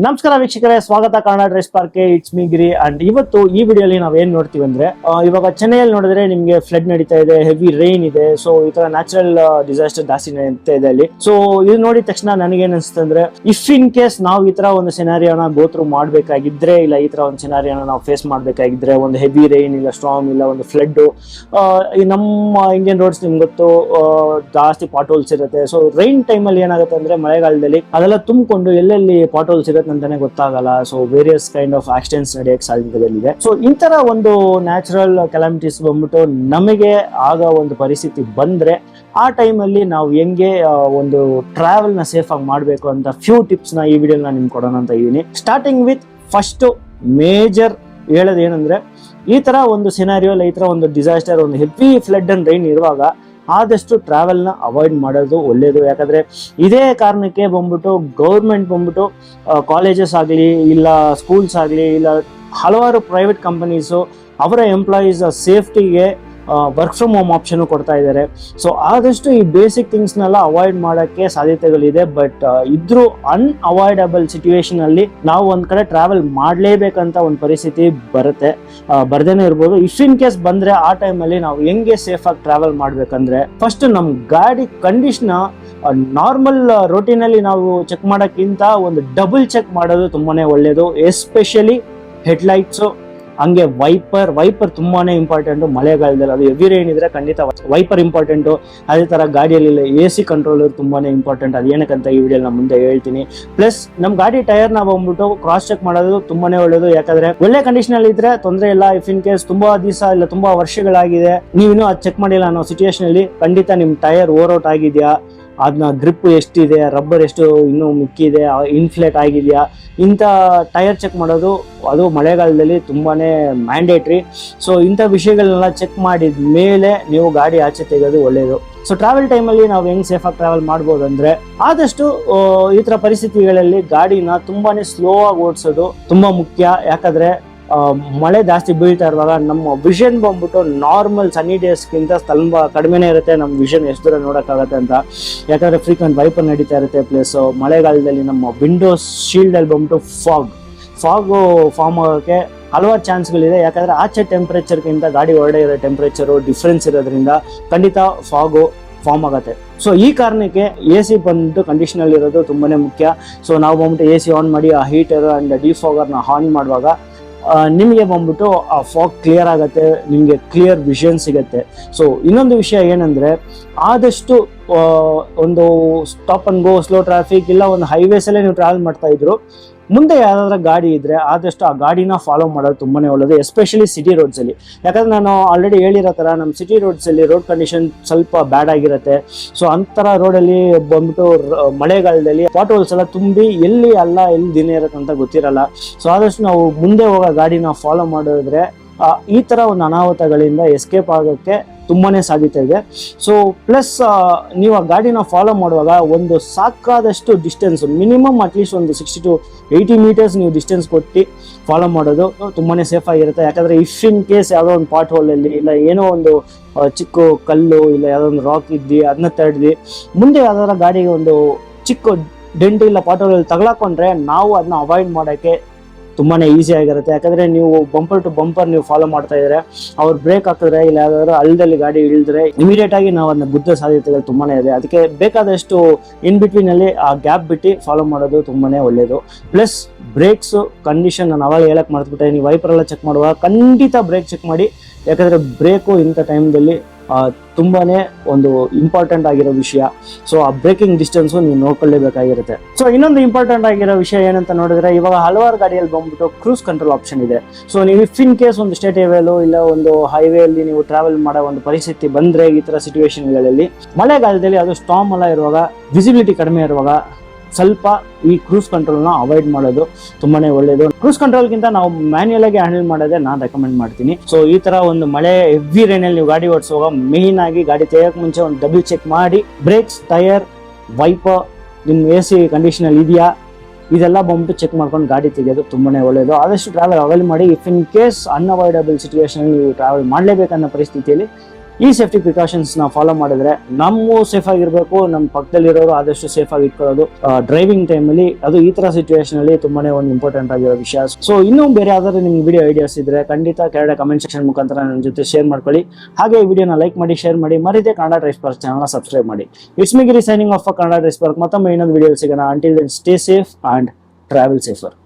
ನಮಸ್ಕಾರ ವೀಕ್ಷಕರೇ, ಸ್ವಾಗತ Kannada DriveSpark it's me Giri and ಇವತ್ತು ಈ ವಿಡಿಯೋಲಿ ನಾವ್ ಏನ್ ನೋಡ್ತೀವಿ ಅಂದ್ರೆ ಇವಾಗ ಚೆನ್ನೈಯಲ್ಲಿ ನೋಡಿದ್ರೆ ನಿಮ್ಗೆ ಫ್ಲಡ್ ನಡೀತಾ ಇದೆ ಹೆವಿ ರೈನ್ ಇದೆ. ಸೊ ಈ ತರ ನ್ಯಾಚುರಲ್ ಡಿಸಾಸ್ಟರ್ ಜಾಸ್ತಿ ನಡೀತಾ ಇದೆ ಅಲ್ಲಿ. ಸೊ ಇದು ನೋಡಿದ ತಕ್ಷಣ ನನಗೆ ಅನ್ಸುತ್ತೆ ಅಂದ್ರೆ ಇಫ್ ಇನ್ ಕೇಸ್ ನಾವು ಈ ತರ ಒಂದು ಸೆನಾರಿಯೋನ ಗೋತ್ರು ಮಾಡ್ಬೇಕಾಗಿದ್ರೆ, ಇಲ್ಲ ಈ ತರ ಒಂದು ಸೆನಾರಿಯೋನ ನಾವು ಫೇಸ್ ಮಾಡ್ಬೇಕಾಗಿದ್ರೆ, ಒಂದು ಹೆವಿ ರೈನ್ ಇಲ್ಲ ಸ್ಟ್ರಾಂಗ್ ಇಲ್ಲ, ಒಂದು ಫ್ಲಡ್ ನಮ್ಮ ಇಂಡಿಯನ್ ರೋಡ್ಸ್ ನಿಮ್ ಗೊತ್ತು ಜಾಸ್ತಿ ಪಾಟೋಲ್ಸ್ ಇರುತ್ತೆ. ಸೊ ರೈನ್ ಟೈಮಲ್ಲಿ ಏನಾಗುತ್ತೆ ಅಂದ್ರೆ, ಮಳೆಗಾಲದಲ್ಲಿ ಅದೆಲ್ಲ ತುಂಬಿಕೊಂಡು ಎಲ್ಲೆಲ್ಲಿ ಪಾಟೋಲ್ಸ್ ಇರುತ್ತೆ ಅಂತಾನೆ ಗೊತ್ತಾಗಲ್ಲ. So various kind of accidents ನಡೆಯಕ್ಕೆ ಸಾಧ್ಯತೆಗಳಿದೆ. ಸೊ ಇಂತರ ಒಂದು ನ್ಯಾಚುರಲ್ ಕೆಲಾಮಿಟೀಸ್ ಬಂದ್ಬಿಟ್ಟು ನಮಗೆ ಆಗ ಒಂದು ಪರಿಸ್ಥಿತಿ ಬಂದ್ರೆ ಆ ಟೈಮಲ್ಲಿ ನಾವು ಹೆಂಗೆ ಒಂದು ಟ್ರಾವೆಲ್ನ ಸೇಫ್ ಆಗಿ ಮಾಡಬೇಕು ಅಂತ ಫ್ಯೂ ಟಿಪ್ಸ್ನ ಈ ವಿಡಿಯೋ ನಿಮ್ಗೆ ಕೊಡೋಣ ಅಂತ ಇದೀನಿ ಸ್ಟಾರ್ಟಿಂಗ್ ವಿತ್ ಫಸ್ಟ್ ಮೇಜರ್ ಹೇಳೋದು ಏನಂದ್ರೆ ಈ ತರ ಒಂದು ಸಿನಾರಿಯೋ ಈ ತರ ಒಂದು ಡಿಸಾಸ್ಟರ್ ಒಂದು ಹೆವಿ ಫ್ಲಡ್ ಅಂಡ್ ರೈನ್ ಇರುವಾಗ ಆದಷ್ಟು ಟ್ರಾವೆಲ್ನ ಅವಾಯ್ಡ್ ಮಾಡೋದು ಒಳ್ಳೆಯದು ಯಾಕಂದರೆ ಇದೇ ಕಾರಣಕ್ಕೆ ಬಂದ್ಬಿಟ್ಟು ಗೌರ್ಮೆಂಟ್ ಬಂದ್ಬಿಟ್ಟು ಕಾಲೇಜಸ್ ಆಗಲಿ, ಇಲ್ಲ ಸ್ಕೂಲ್ಸ್ ಆಗಲಿ, ಇಲ್ಲ ಹಲವಾರು ಪ್ರೈವೇಟ್ ಕಂಪನೀಸು ಅವರ ಎಂಪ್ಲಾಯೀಸ್ ಸೇಫ್ಟಿಗೆ ವರ್ಕ್ ಫ್ರಮ್ ಹೋಮ್ ಆಪ್ಷನ್ ಕೊಡ್ತಾ ಇದ್ದಾರೆ ಸೊ ಆದಷ್ಟು ಈ ಬೇಸಿಕ್ ಥಿಂಗ್ಸ್ನೆಲ್ಲ ಅವಾಯ್ಡ್ ಮಾಡೋಕ್ಕೆ ಸಾಧ್ಯತೆಗಳಿದೆ ಬಟ್ ಇದ್ರೂ ಅನ್ಅವಾಯ್ಡಬಲ್ ಸಿಚುವೇಶನ್ ಅಲ್ಲಿ ನಾವು ಒಂದ್ ಕಡೆ ಟ್ರಾವೆಲ್ ಮಾಡಲೇಬೇಕಂತ ಒಂದು ಪರಿಸ್ಥಿತಿ ಬರುತ್ತೆ. ಬರ್ದೇನೆ ಇರ್ಬೋದು. ಇಫ್ ಇನ್ ಕೇಸ್ ಬಂದ್ರೆ ಆ ಟೈಮಲ್ಲಿ ನಾವು ಹೆಂಗೆ ಸೇಫ್ ಆಗಿ ಟ್ರಾವೆಲ್ ಮಾಡ್ಬೇಕಂದ್ರೆ ಫಸ್ಟ್ ನಮ್ ಗಾಡಿ ಕಂಡೀಷನ್ ನಾರ್ಮಲ್ ರೋಟಿನಲ್ಲಿ ನಾವು ಚೆಕ್ ಮಾಡೋಕ್ಕಿಂತ ಒಂದು ಡಬಲ್ ಚೆಕ್ ಮಾಡೋದು ತುಂಬಾನೇ ಒಳ್ಳೆಯದು ಎಸ್ಪೆಷಲಿ ಹೆಡ್ಲೈಟ್ಸು ಹಂಗೆ ವೈಪರ್ ವೈಪರ್ ತುಂಬಾನೇ ಇಂಪಾರ್ಟೆಂಟ್ ಮಳೆಗಾಲದಲ್ಲಿ ಅದು ಎವಿ ರೈನ್ ಇದ್ರೆ ಖಂಡಿತ ವೈಪರ್ ಇಂಪಾರ್ಟೆಂಟು ಅದೇ ತರ ಗಾಡಿಯಲ್ಲಿ ಎ ಸಿ ಕಂಟ್ರೋಲರ್ ತುಂಬಾನೇ ಇಂಪಾರ್ಟೆಂಟ್ ಅದು ಏನಕ್ಕಂತ ಈ ವಿಡಿಯೋ ನಾನು ಮುಂದೆ ಹೇಳ್ತೀನಿ. ಪ್ಲಸ್ ನಮ್ ಗಾಡಿ ಟೈರ್ನ ಬಂದ್ಬಿಟ್ಟು ಕ್ರಾಸ್ ಚೆಕ್ ಮಾಡೋದು ತುಂಬಾನೇ ಒಳ್ಳೇದು. ಯಾಕಂದ್ರೆ ಒಳ್ಳೆ ಕಂಡೀಷನ್ ಅಲ್ಲಿ ಇದ್ರೆ ತೊಂದರೆ ಇಲ್ಲ. ಇಫ್ ಇನ್ ಕೇಸ್ ತುಂಬಾ ದಿವಸ ಇಲ್ಲ, ತುಂಬಾ ವರ್ಷಗಳಾಗಿದೆ, ನೀವಿನ್ನೂ ಅದು ಚೆಕ್ ಮಾಡಿಲ್ಲ ಅನ್ನೋ ಸಿಚುಯೇಷನ್ ಅಲ್ಲಿ ಖಂಡಿತ ನಿಮ್ ಟೈರ್ ಓವರ್ ಔಟ್ ಆಗಿದೆಯಾ? ಅದನ್ನ ಗ್ರಿಪ್ ಎಷ್ಟಿದೆ ರಬ್ಬರ್ ಎಷ್ಟು ಇನ್ನೂ ಮಿಕ್ಕಿದೆ ಇನ್ಫ್ಲೇಟ್ ಆಗಿದೆಯಾ? ಇಂಥ ಟೈರ್ ಚೆಕ್ ಮಾಡೋದು, ಅದು ಮಳೆಗಾಲದಲ್ಲಿ ತುಂಬಾನೇ ಮ್ಯಾಂಡೇಟ್ರಿ ಸೊ ಇಂಥ ವಿಷಯಗಳನ್ನೆಲ್ಲ ಚೆಕ್ ಮಾಡಿದ ಮೇಲೆ ನೀವು ಗಾಡಿ ಆಚೆ ತೆಗೆಯೋದು ಒಳ್ಳೆಯದು ಸೊ ಟ್ರಾವೆಲ್ ಟೈಮಲ್ಲಿ ನಾವು ಹೆಂಗೆ ಸೇಫಾಗಿ ಟ್ರಾವೆಲ್ ಮಾಡ್ಬೋದು ಅಂದರೆ, ಆದಷ್ಟು ಈ ಥರ ಪರಿಸ್ಥಿತಿಗಳಲ್ಲಿ ಗಾಡಿನ ತುಂಬಾ ಸ್ಲೋ ಆಗಿ ಓಡಿಸೋದು ತುಂಬ ಮುಖ್ಯ. ಯಾಕಂದ್ರೆ ಮಳೆ ಜಾಸ್ತಿ ಬೀಳ್ತಾ ಇರುವಾಗ ನಮ್ಮ ವಿಷನ್ ಬಂದ್ಬಿಟ್ಟು ನಾರ್ಮಲ್ ಸನ್ನಿ ಡೇಸ್ಗಿಂತ ಸ್ವಲ್ಪ ಕಡಿಮೆನೇ ಇರುತ್ತೆ. ನಮ್ಮ ವಿಷನ್ ಎಷ್ಟು ದೂರ ನೋಡೋಕ್ಕಾಗತ್ತೆ ಅಂತ. ಯಾಕಂದ್ರೆ ಫ್ರೀಕ್ವೆಂಟ್ ವೈಪರ್ ನಡೀತಾ ಇರುತ್ತೆ ಪ್ಲಸ್ ಮಳೆಗಾಲದಲ್ಲಿ ನಮ್ಮ ವಿಂಡೋಸ್ ಶೀಲ್ಡಲ್ಲಿ ಬಂದ್ಬಿಟ್ಟು ಫಾಗ್ ಫಾಗು ಫಾರ್ಮ್ ಆಗೋಕ್ಕೆ ಹಲವಾರು ಚಾನ್ಸ್ಗಳಿದೆ ಯಾಕಂದ್ರೆ ಆಚೆ ಟೆಂಪ್ರೇಚರ್ಗಿಂತ ಗಾಡಿ ಹೊರಡೆ ಇರೋ ಟೆಂಪ್ರೇಚರು ಡಿಫ್ರೆನ್ಸ್ ಇರೋದ್ರಿಂದ ಖಂಡಿತ ಫಾಗು ಫಾರ್ಮ್ ಆಗುತ್ತೆ. ಸೊ ಈ ಕಾರಣಕ್ಕೆ ಎ ಸಿ ಬಂದ್ಬಿಟ್ಟು ಕಂಡೀಷನಲ್ಲಿ ಇರೋದು ತುಂಬಾನೇ ಮುಖ್ಯ. ಸೊ ನಾವು ಬಂದ್ಬಿಟ್ಟು ಎ ಸಿ ಆನ್ ಮಾಡಿ ಆ ಹೀಟರ್ ಅಂಡ್ ಡಿಫಾಗರ್ನ ಆನ್ ಮಾಡುವಾಗ ನಿಮಗೆ ಬಂದ್ಬಿಟ್ಟು ಆ ಫಾಗ್ ಕ್ಲಿಯರ್ ಆಗುತ್ತೆ, ನಿಮಗೆ ಕ್ಲಿಯರ್ ವಿಷನ್ ಸಿಗುತ್ತೆ. ಸೊ ಇನ್ನೊಂದು ವಿಷಯ ಏನಂದ್ರೆ, ಆದಷ್ಟು ಒಂದು stop and go slow traffic ಇಲ್ಲ ಒಂದು ಹೈವೇಸಲ್ಲೇ ನೀವು ಟ್ರಾವೆಲ್ ಮಾಡ್ತಾ ಇದ್ರು ಮುಂದೆ ಯಾವ್ದಾದ್ರು ಗಾಡಿ ಇದ್ರೆ ಆದಷ್ಟು ಆ ಗಾಡಿನ ಫಾಲೋ ಮಾಡೋದು ತುಂಬಾನೇ ಒಳ್ಳೇದು ಎಸ್ಪೆಷಲಿ ಸಿಟಿ ರೋಡ್ಸ್ ಅಲ್ಲಿ. ಯಾಕಂದ್ರೆ ನಾನು ಆಲ್ರೆಡಿ ಹೇಳಿರೋ ತರ ನಮ್ಮ ಸಿಟಿ ರೋಡ್ಸ್ ಅಲ್ಲಿ ರೋಡ್ ಕಂಡೀಷನ್ ಸ್ವಲ್ಪ ಬ್ಯಾಡ್ ಆಗಿರುತ್ತೆ. ಸೊ ಅಂತರ ರೋಡಲ್ಲಿ ಬಂದ್ಬಿಟ್ಟು ರ- ಮಳೆಗಾಲದಲ್ಲಿ ಪಾಟ್ ಹೋಲ್ಸ್ ಎಲ್ಲ ತುಂಬಿ ಎಲ್ಲಿ ಅಲ್ಲ, ಎಲ್ಲಿ ದಿನ ಇರುತ್ತೆ ಅಂತ ಗೊತ್ತಿರಲ್ಲ. ಸೊ ಆದಷ್ಟು ನಾವು ಮುಂದೆ ಹೋಗೋ ಗಾಡಿನ ಫಾಲೋ ಮಾಡಿದ್ರೆ ಈ ತರ ಒಂದು ಅನಾಹುತಗಳಿಂದ ಎಸ್ಕೇಪ್ ಆಗೋಕ್ಕೆ ತುಂಬಾನೇ ಸಾಧ್ಯತೆ ಇದೆ. ಸೊ ಪ್ಲಸ್ ನೀವು ಆ ಗಾಡಿನ ಫಾಲೋ ಮಾಡುವಾಗ ಒಂದು ಸಾಕಾದಷ್ಟು ಡಿಸ್ಟೆನ್ಸ್ ಮಿನಿಮಮ್ ಅಟ್ಲೀಸ್ಟ್ ಒಂದು ಸಿಕ್ಸ್ಟಿ ಟು ಏಯ್ಟಿ ಮೀಟರ್ಸ್ ನೀವು ಡಿಸ್ಟೆನ್ಸ್ ಕೊಟ್ಟು ಫಾಲೋ ಮಾಡೋದು ತುಂಬಾನೇ ಸೇಫ್ ಆಗಿರುತ್ತೆ. ಯಾಕಂದ್ರೆ ಇಫ್ ಇನ್ ಕೇಸ್ ಯಾವುದೋ ಒಂದು ಪಾಟ್ ಹೋಲಲ್ಲಿ ಇಲ್ಲ ಏನೋ ಒಂದು ಚಿಕ್ಕ ಕಲ್ಲು ಇಲ್ಲ ಯಾವುದೋ ಒಂದು ರಾಕ್ ಇದ್ದಿ ಅದನ್ನ ತಡೆದಿ, ಮುಂದೆ ಯಾವ್ದಾರ ಗಾಡಿಗೆ ಒಂದು ಚಿಕ್ಕ ಡೆಂಟ್ ಇಲ್ಲ ಪಾಟ್ ಹೋಲಲ್ಲಿ ತಗಲಾಕೊಂಡ್ರೆ ನಾವು ಅದನ್ನ ಅವಾಯ್ಡ್ ಮಾಡೋಕ್ಕೆ ತುಂಬಾನೇ ಈಸಿ ಆಗಿರುತ್ತೆ. ಯಾಕಂದ್ರೆ ನೀವು ಬಂಪರ್ ಟು ಬಂಪರ್ ನೀವು ಫಾಲೋ ಮಾಡ್ತಾ ಇದ್ರೆ, ಅವ್ರು ಬ್ರೇಕ್ ಹಾಕಿದ್ರೆ ಇಲ್ಲ ಯಾವ್ದಾದ್ರು ಹಳ್ಳದಲ್ಲಿ ಗಾಡಿ ಇಳಿದ್ರೆ ಇಮಿಡಿಯೇಟ್ ಆಗಿ ನಾವು ಅದನ್ನ ಗುದ್ದ ಸಾಧ್ಯತೆಗಳು ತುಂಬಾ ಇದೆ. ಅದಕ್ಕೆ ಬೇಕಾದಷ್ಟು ಇನ್ ಬಿಟ್ವೀನ್ ಅಲ್ಲಿ ಆ ಗ್ಯಾಪ್ ಬಿಟ್ಟು ಫಾಲೋ ಮಾಡೋದು ತುಂಬಾ ಒಳ್ಳೆಯದು ಪ್ಲಸ್ ಬ್ರೇಕ್ಸ್ ಕಂಡೀಷನ್ ನಾನು ಅವಾಗ ಹೇಳಕ್ ಮರ್ತ್ಬಿಟ್ಟೆ. ನೀವು ವೈಪರ್ ಎಲ್ಲ ಚೆಕ್ ಮಾಡುವಾಗ ಖಂಡಿತ ಬ್ರೇಕ್ ಚೆಕ್ ಮಾಡಿ. ಯಾಕಂದ್ರೆ ಬ್ರೇಕು ಇಂಥ ಟೈಮ್ದಲ್ಲಿ ತುಂಬಾನೇ ಒಂದು ಇಂಪಾರ್ಟೆಂಟ್ ಆಗಿರೋ ವಿಷಯ. ಸೊ ಆ ಬ್ರೇಕಿಂಗ್ ಡಿಸ್ಟೆನ್ಸ್ ನೀವು ನೋಡ್ಕೊಳ್ಳೇಬೇಕಾಗಿರುತ್ತೆ. ಸೊ ಇನ್ನೊಂದು ಇಂಪಾರ್ಟೆಂಟ್ ಆಗಿರೋ ವಿಷಯ ಏನಂತ ನೋಡಿದ್ರೆ, ಇವಾಗ ಹಲವಾರು ಗಾಡಿಯಲ್ಲಿ ಬಂದ್ಬಿಟ್ಟು ಕ್ರೂಸ್ ಕಂಟ್ರೋಲ್ ಆಪ್ಷನ್ ಇದೆ. ಸೊ ನೀವು ಇಫ್ ಇನ್ ಕೇಸ್ ಒಂದು ಸ್ಟೇಟ್ ಹೈವೇಲು ಇಲ್ಲ ಒಂದು ಹೈವೇ ಅಲ್ಲಿ ನೀವು ಟ್ರಾವೆಲ್ ಮಾಡೋ ಒಂದು ಪರಿಸ್ಥಿತಿ ಬಂದ್ರೆ ಈ ತರ ಸಿಚುವೇಶನ್ಗಳಲ್ಲಿ ಮಳೆಗಾಲದಲ್ಲಿ ಅದು ಸ್ಟಾಮ್ ಎಲ್ಲ ಇರುವಾಗ ವಿಸಿಬಿಲಿಟಿ ಕಡಿಮೆ ಇರುವಾಗ ಸ್ವಲ್ಪ ಈ ಕ್ರೂಸ್ ಕಂಟ್ರೋಲ್ನ ಅವಾಯ್ಡ್ ಮಾಡೋದು ತುಂಬಾನೇ ಒಳ್ಳೆಯದು ಕ್ರೂಸ್ ಕಂಟ್ರೋಲ್ಗಿಂತ ನಾವು ಮ್ಯಾನ್ಯಲ್ ಆಗಿ ಹ್ಯಾಂಡಲ್ ಮಾಡೋದೇ ನಾನು ರೆಕಮೆಂಡ್ ಮಾಡ್ತೀನಿ. ಸೊ ಈ ತರ ಒಂದು ಮಳೆ ಹೆವಿ ರೈನಲ್ಲಿ ನೀವು ಗಾಡಿ ಓಡಿಸುವಾಗ ಮೇನ್ ಆಗಿ ಗಾಡಿ ತೆಗೆಯೋಕೆ ಮುಂಚೆ ಒಂದು ಡಬಲ್ ಚೆಕ್ ಮಾಡಿ ಬ್ರೇಕ್ಸ್ ಟೈರ್ ವೈಪರ್ ನಿಮ್ಮ ಎ ಸಿ ಕಂಡೀಷನಲ್ಲಿ ಇದೆಯಾ? ಇದೆಲ್ಲ ಬಂದ್ಬಿಟ್ಟು ಚೆಕ್ ಮಾಡ್ಕೊಂಡು ಗಾಡಿ ತೆಗೆಯೋದು ತುಂಬಾನೇ ಒಳ್ಳೆಯದು ಆದಷ್ಟು ಟ್ರಾವೆಲ್ ಅವಾಯ್ಡ್ ಮಾಡಿ if in case unavoidable situation ನೀವು ಟ್ರಾವೆಲ್ ಮಾಡಲೇಬೇಕನ್ನೋ ಪರಿಸ್ಥಿತಿಯಲ್ಲಿ ಈ ಸೇಫ್ಟಿ ಪ್ರಿಕಾಷನ್ಸ್ ನಾವು ಫಾಲೋ ಮಾಡಿದ್ರೆ ನಮ್ಮ ಸೇಫ್ ಆಗಿರ್ಬೇಕು ನಮ್ಮ ಪಕ್ಕದಲ್ಲಿರೋರು ಆದಷ್ಟು ಸೇಫ್ ಆಗಿ ಇಟ್ಕೊಳ್ಳೋದು. ಡ್ರೈವಿಂಗ್ ಟೈಮಲ್ಲಿ ಅದು ಈ ತರ ಸಿಚುವೇಶನ್ ಅಲ್ಲಿ ತುಂಬಾನೇ ಒಂದು ಇಂಪಾರ್ಟೆಂಟ್ ಆಗಿರೋ ವಿಷಯ. ಸೊ ಇನ್ನೂ ಬೇರೆ ಯಾವ್ದಾದ್ರು ನಿಮ್ಗೆ ವಿಡಿಯೋ ಐಡಿಯಾಸ್ ಇದ್ರೆ ಖಂಡಿತ ಕೆಳಗಡೆ ಕಮೆಂಟ್ ಸೆಕ್ಷನ್ ಮುಖಾಂತರ ನನ್ನ ಜೊತೆ ಶೇರ್ ಮಾಡ್ಕೊಳ್ಳಿ. ಹಾಗೆ ಈ ವಿಡಿಯೋನ ಲೈಕ್ ಮಾಡಿ ಶೇರ್ ಮಾಡಿ, ಮರಿದೇ Kannada DriveSpark channel subscribe ಮಾಡಿ. It's signing off Kannada DriveSpark ಮತ್ತೊಮ್ಮೆ ಇನ್ನೊಂದು ವಿಡಿಯೋ ಸಿಗೋಣ. Until then stay safe and travel safer